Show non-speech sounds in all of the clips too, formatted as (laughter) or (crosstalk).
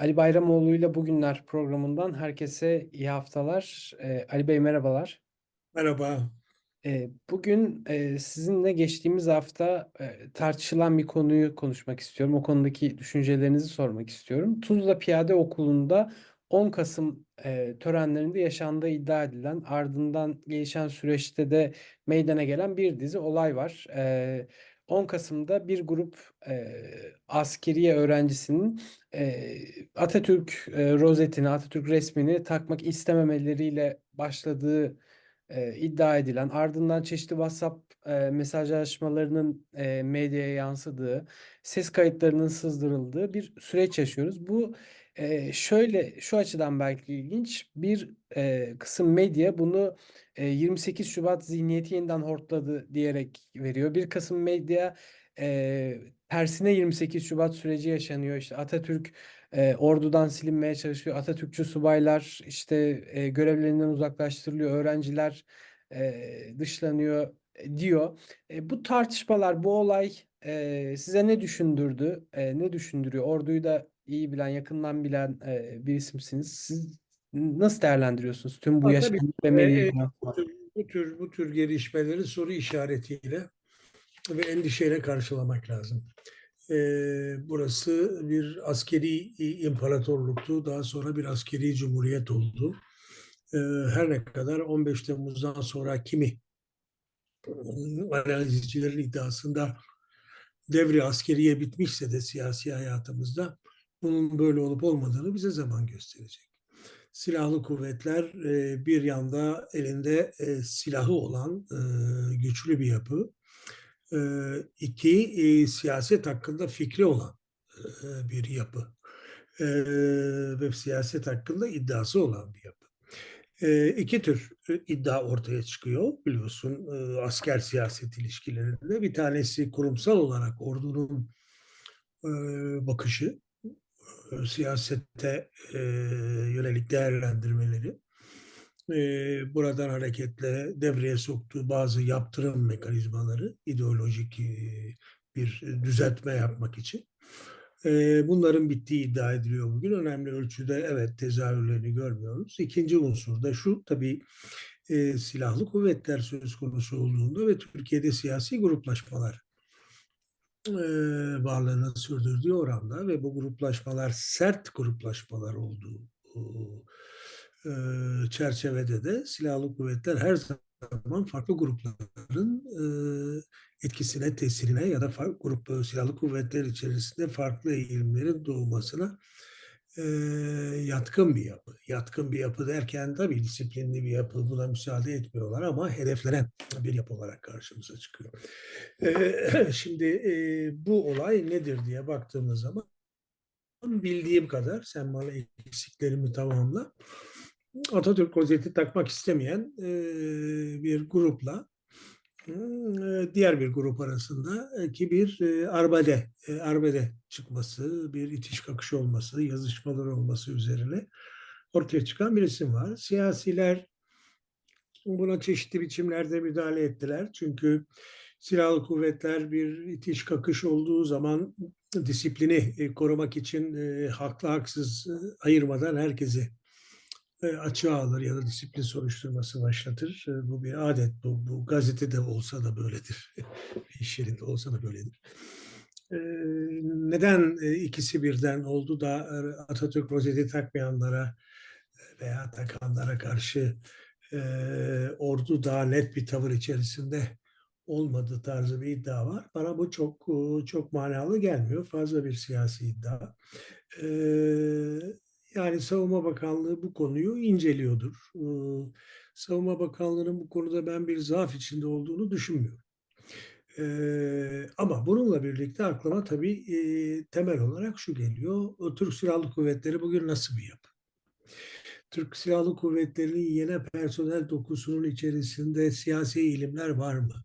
Ali Bayramoğlu ile Bugünler programından herkese iyi haftalar. Ee, Ali Bey merhabalar. Merhaba. Ee, bugün e, sizinle geçtiğimiz hafta e, tartışılan bir konuyu konuşmak istiyorum. O konudaki düşüncelerinizi sormak istiyorum. Tuzla Piyade Okulu'nda 10 Kasım e, törenlerinde yaşandığı iddia edilen ardından gelişen süreçte de meydana gelen bir dizi olay var. E, 10 Kasım'da bir grup e, askeriye öğrencisinin e, Atatürk e, rozetini, Atatürk resmini takmak istememeleriyle başladığı e, iddia edilen, ardından çeşitli WhatsApp e, mesajlaşmalarının e, medyaya yansıdığı, ses kayıtlarının sızdırıldığı bir süreç yaşıyoruz. Bu e, şöyle şu açıdan belki ilginç bir e, kısım medya bunu e, 28 Şubat zihniyeti yeniden hortladı diyerek veriyor. Bir kısım medya e, tersine 28 Şubat süreci yaşanıyor. İşte Atatürk e, ordudan silinmeye çalışıyor. Atatürkçü subaylar işte e, görevlerinden uzaklaştırılıyor. Öğrenciler e, dışlanıyor diyor. E, bu tartışmalar, bu olay e, size ne düşündürdü? E, ne düşündürüyor? Orduyu da iyi bilen, yakından bilen e, bir isimsiniz. Siz nasıl değerlendiriyorsunuz tüm bu Ha, yaşam tabii, ve medya yansımaları? bu tür, bu tür gelişmeleri soru işaretiyle ve endişeyle karşılamak lazım. E, burası bir askeri imparatorluktu, daha sonra bir askeri cumhuriyet oldu. E, her ne kadar 15 Temmuz'dan sonra kimi analizcilerin iddiasında devri askeriye bitmişse de siyasi hayatımızda bunun böyle olup olmadığını bize zaman gösterecek. Silahlı kuvvetler e, bir yanda elinde e, silahı olan e, güçlü bir yapı, iki siyaset hakkında fikri olan bir yapı ve siyaset hakkında iddiası olan bir yapı. İki tür iddia ortaya çıkıyor biliyorsun asker siyaset ilişkilerinde. Bir tanesi kurumsal olarak ordunun bakışı, siyasete yönelik değerlendirmeleri. Buradan hareketle devreye soktuğu bazı yaptırım mekanizmaları, ideolojik bir düzeltme yapmak için. Bunların bittiği iddia ediliyor bugün. Önemli ölçüde evet tezahürlerini görmüyoruz. İkinci unsur da şu tabii e, silahlı kuvvetler söz konusu olduğunda ve Türkiye'de siyasi gruplaşmalar e, varlığını sürdürdüğü oranda ve bu gruplaşmalar sert gruplaşmalar olduğu çerçevede de silahlı kuvvetler her zaman farklı grupların etkisine, tesirine ya da farklı grup silahlı kuvvetler içerisinde farklı eğilimlerin doğmasına e, yatkın bir yapı. Yatkın bir yapı derken tabii disiplinli bir yapı buna müsaade etmiyorlar ama hedeflenen bir yapı olarak karşımıza çıkıyor. E, şimdi e, bu olay nedir diye baktığımız zaman bildiğim kadar sen bana eksiklerimi tamamla. Atatürk rozeti takmak istemeyen e, bir grupla diğer bir grup arasında ki bir arbede, arbede çıkması, bir itiş kakış olması, yazışmalar olması üzerine ortaya çıkan bir isim var. Siyasiler buna çeşitli biçimlerde müdahale ettiler. Çünkü silahlı kuvvetler bir itiş kakış olduğu zaman disiplini korumak için haklı haksız ayırmadan herkesi açığa alır ya da disiplin soruşturması başlatır. Bu bir adet. Bu, bu gazetede olsa da böyledir. (laughs) İş yerinde olsa da böyledir. Neden ikisi birden oldu da Atatürk rozeti takmayanlara veya takanlara karşı ordu daha net bir tavır içerisinde olmadığı tarzı bir iddia var. Bana bu çok çok manalı gelmiyor. Fazla bir siyasi iddia. Yani Savunma Bakanlığı bu konuyu inceliyordur. Savunma Bakanlığı'nın bu konuda ben bir zaaf içinde olduğunu düşünmüyorum. ama bununla birlikte aklıma tabii temel olarak şu geliyor. Türk Silahlı Kuvvetleri bugün nasıl bir yapı? Türk Silahlı Kuvvetleri'nin yeni personel dokusunun içerisinde siyasi eğilimler var mı?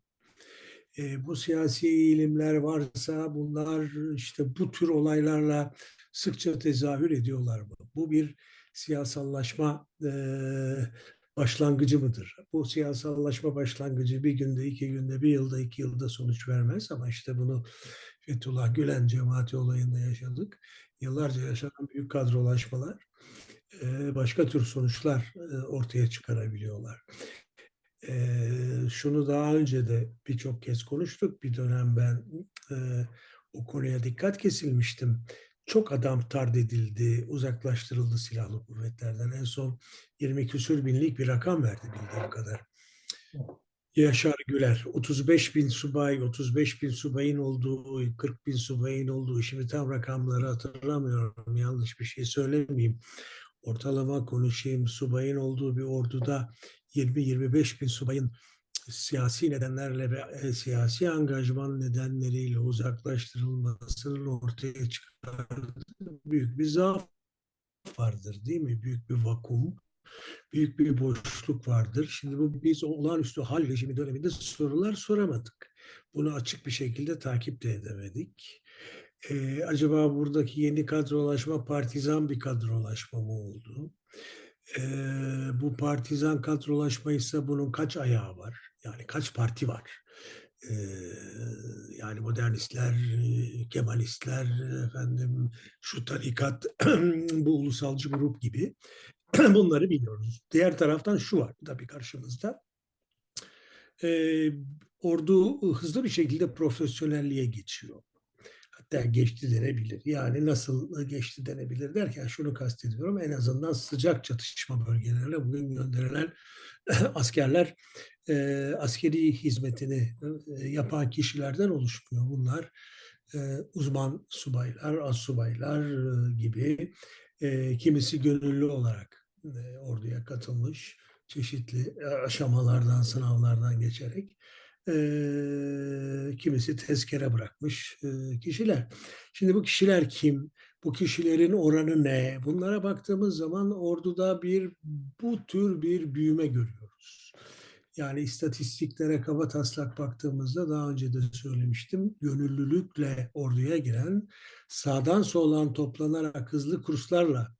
E, bu siyasi eğilimler varsa bunlar işte bu tür olaylarla sıkça tezahür ediyorlar mı? Bu bir siyasallaşma e, başlangıcı mıdır? Bu siyasallaşma başlangıcı bir günde, iki günde, bir yılda, iki yılda sonuç vermez ama işte bunu Fethullah Gülen cemaati olayında yaşadık. yıllarca yaşanan büyük kadrolaşmalar başka tür sonuçlar ortaya çıkarabiliyorlar. E, şunu daha önce de birçok kez konuştuk. Bir dönem ben e, o konuya dikkat kesilmiştim. Çok adam tard edildi, uzaklaştırıldı silahlı kuvvetlerden. En son 20 küsür binlik bir rakam verdi bildiğim kadar. Yaşar Güler, 35 bin subay, 35 bin subayın olduğu, 40 bin subayın olduğu, şimdi tam rakamları hatırlamıyorum, yanlış bir şey söylemeyeyim. Ortalama konuşayım, subayın olduğu bir orduda 20-25 bin subayın siyasi nedenlerle ve e, siyasi angajman nedenleriyle uzaklaştırılmasının ortaya çıkardığı büyük bir zaaf vardır değil mi? Büyük bir vakum, büyük bir boşluk vardır. Şimdi bu biz olağanüstü hal rejimi döneminde sorular soramadık. Bunu açık bir şekilde takip de edemedik. Ee, acaba buradaki yeni kadrolaşma partizan bir kadrolaşma mı oldu? Ee, bu partizan kadrolaşma ise bunun kaç ayağı var? Yani kaç parti var? Ee, yani modernistler, Kemalistler, efendim şu tarikat, (clears throat) bu ulusalcı grup gibi (clears throat) bunları biliyoruz. Diğer taraftan şu var tabii karşımızda. Ee, ordu hızlı bir şekilde profesyonelliğe geçiyor. Hatta geçti denebilir. Yani nasıl geçti denebilir derken şunu kastediyorum. En azından sıcak çatışma bölgelerine bugün gönderilen (laughs) askerler e, askeri hizmetini e, yapan kişilerden oluşmuyor. Bunlar e, uzman subaylar, az subaylar e, gibi e, kimisi gönüllü olarak e, orduya katılmış çeşitli e, aşamalardan, sınavlardan geçerek e, kimisi tezkere bırakmış e, kişiler. Şimdi bu kişiler kim? Bu kişilerin oranı ne? Bunlara baktığımız zaman orduda bir bu tür bir büyüme görüyoruz. Yani istatistiklere kaba taslak baktığımızda daha önce de söylemiştim. Gönüllülükle orduya giren, sağdan soldan toplanarak hızlı kurslarla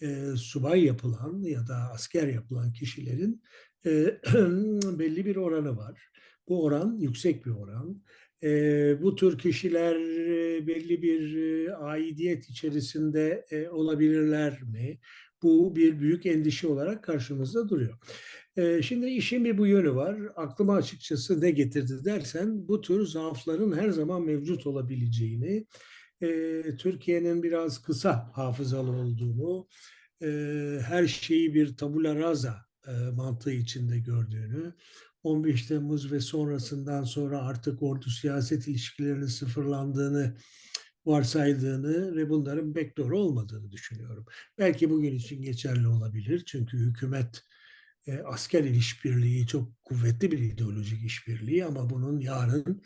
e, subay yapılan ya da asker yapılan kişilerin e, (clears throat) belli bir oranı var. Bu oran yüksek bir oran. E, bu tür kişiler e, belli bir e, aidiyet içerisinde e, olabilirler mi? Bu bir büyük endişe olarak karşımızda duruyor. E, şimdi işin bir bu yönü var. Aklıma açıkçası ne getirdi dersen bu tür zaafların her zaman mevcut olabileceğini, e, Türkiye'nin biraz kısa hafızalı olduğunu, e, her şeyi bir tabula rasa e, mantığı içinde gördüğünü, 15 Temmuz ve sonrasından sonra artık ordu siyaset ilişkilerinin sıfırlandığını varsaydığını ve bunların pek doğru olmadığını düşünüyorum. Belki bugün için geçerli olabilir çünkü hükümet e, asker işbirliği çok kuvvetli bir ideolojik işbirliği ama bunun yarın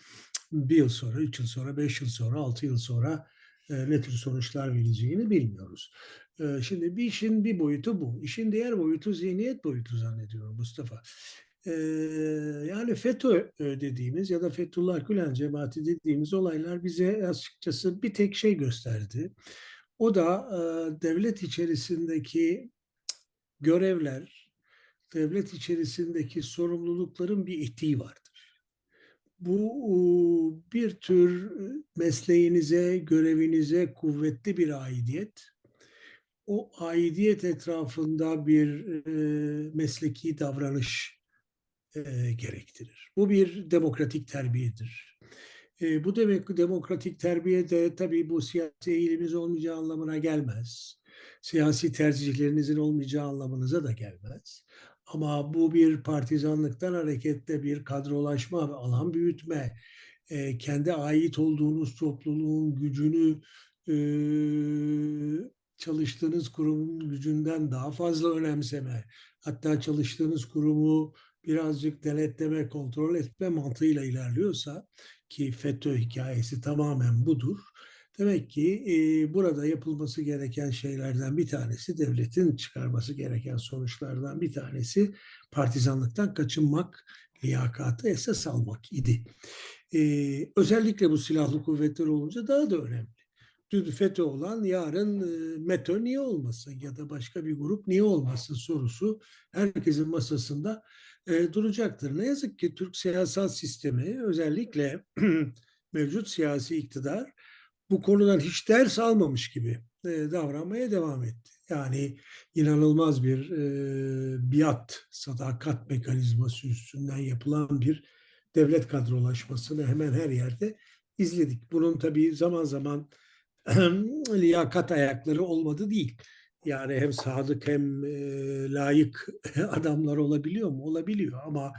bir yıl sonra, üç yıl sonra, beş yıl sonra, altı yıl sonra e, ne tür sonuçlar vereceğini bilmiyoruz. E, şimdi bir işin bir boyutu bu. İşin diğer boyutu zihniyet boyutu zannediyorum Mustafa. E, yani FETÖ dediğimiz ya da Fethullah Gülen cemaati dediğimiz olaylar bize açıkçası bir tek şey gösterdi. O da devlet içerisindeki görevler, devlet içerisindeki sorumlulukların bir etiği vardır. Bu bir tür mesleğinize, görevinize kuvvetli bir aidiyet. O aidiyet etrafında bir mesleki davranış gerektirir. Bu bir demokratik terbiyedir. bu demek demokratik terbiye de tabii bu siyasi eğiliminiz olmayacağı anlamına gelmez. Siyasi tercihlerinizin olmayacağı anlamınıza da gelmez. Ama bu bir partizanlıktan hareketle bir kadrolaşma, alan büyütme, e, kendi ait olduğunuz topluluğun gücünü e, çalıştığınız kurumun gücünden daha fazla önemseme, hatta çalıştığınız kurumu birazcık denetleme, kontrol etme mantığıyla ilerliyorsa ki FETÖ hikayesi tamamen budur. Demek ki e, burada yapılması gereken şeylerden bir tanesi, devletin çıkarması gereken sonuçlardan bir tanesi partizanlıktan kaçınmak, liyakatı esas almak idi. E, özellikle bu silahlı kuvvetler olunca daha da önemli. Dün FETÖ olan yarın e, METÖ niye olmasın ya da başka bir grup niye olmasın sorusu herkesin masasında e, duracaktır. Ne yazık ki Türk siyasal sistemi özellikle (clears throat) mevcut siyasi iktidar bu konudan hiç ders almamış gibi e, davranmaya devam etti. Yani inanılmaz bir e, biat, sadakat mekanizması üstünden yapılan bir devlet kadrolaşmasını hemen her yerde izledik. Bunun tabii zaman zaman (clears throat) liyakat ayakları olmadı değil. Yani hem sadık hem e, layık (laughs) adamlar olabiliyor mu? Olabiliyor ama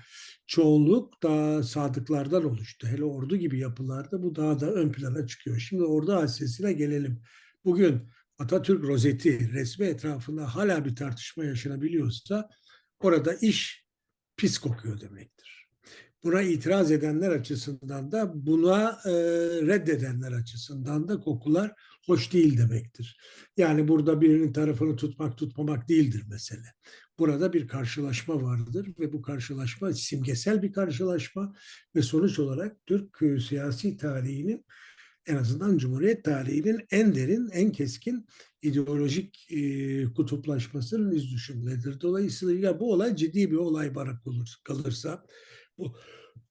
çoğunluk daha sadıklardan oluştu. Hele ordu gibi yapılarda bu daha da ön plana çıkıyor. Şimdi ordu hadisesine gelelim. Bugün Atatürk rozeti resmi etrafında hala bir tartışma yaşanabiliyorsa orada iş pis kokuyor demektir. Buna itiraz edenler açısından da buna e, reddedenler açısından da kokular hoş değil demektir. Yani burada birinin tarafını tutmak tutmamak değildir mesele. Burada bir karşılaşma vardır ve bu karşılaşma simgesel bir karşılaşma ve sonuç olarak Türk siyasi tarihinin en azından Cumhuriyet tarihinin en derin, en keskin ideolojik e, kutuplaşmasının iz düşümleridir. Dolayısıyla bu olay ciddi bir olay bana olur, kalırsa bu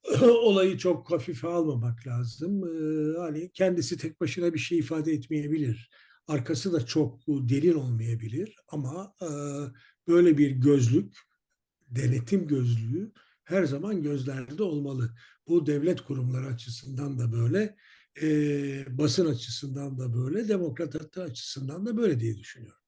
(laughs) olayı çok hafife almamak lazım. Ee, hani kendisi tek başına bir şey ifade etmeyebilir. Arkası da çok derin olmayabilir ama e, böyle bir gözlük, denetim gözlüğü her zaman gözlerde olmalı. Bu devlet kurumları açısından da böyle, e, basın açısından da böyle, demokrat açısından da böyle diye düşünüyorum.